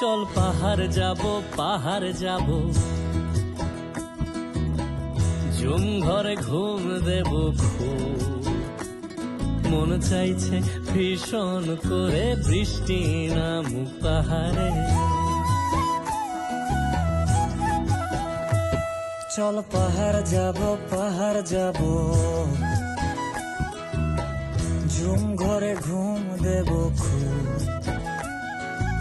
চল পাহাড় যাব পাহাড় যাব। জুম ঘরে ঘুম দেব মন চাইছে ভীষণ করে বৃষ্টি নামুক পাহাড়ে। চল পাহাড় যাব পাহাড় যাব। ঝুম ঘরে ঘুম দেব খুব।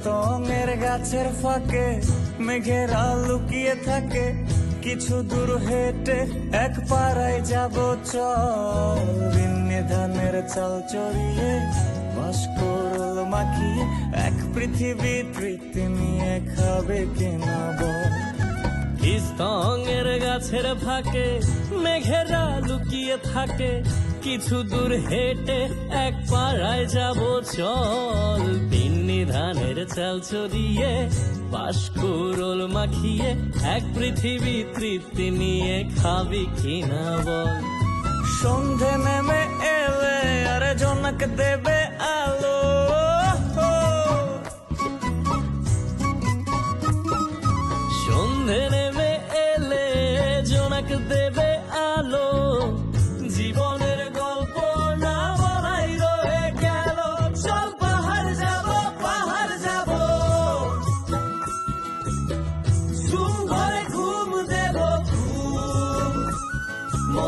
কীর্তনের গাছের ফাঁকে মেঘেরা লুকিয়ে থাকে। কিছু দূর হেঁটে এক পাড়ায় যাব চল। চাল চড়িয়ে ভাস্করল মাখিয়ে এক পৃথিবী তৃপ্তি নিয়ে খাবে কিনা বল। গাছের ফাঁকে মেঘেরা লুকিয়ে থাকে। কিছু দূর হেঁটে এক পাড়ায় যাব চল। পিন্নি ধানের চাল চড়িয়ে বাসকুরল মাখিয়ে এক পৃথিবী তৃপ্তি নিয়ে খাবি কিনা বল। সন্ধে নেমে এলে আর জনক দেবে আলো। সন্ধে নেমে এলে জনক দেবে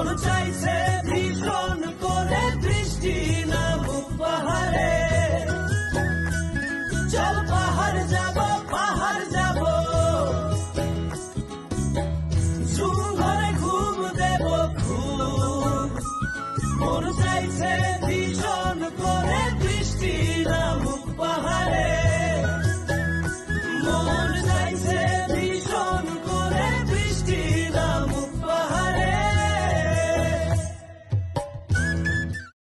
মন চাইছে ভীষণ করে বৃষ্টি নামুক পাহাড়ে। চল পাহাড় যাব পাহাড় যাব। সুন্দরে ঘুম দেব ঘুম মন চাইছে ভীষণ বৃষ্টি নামুক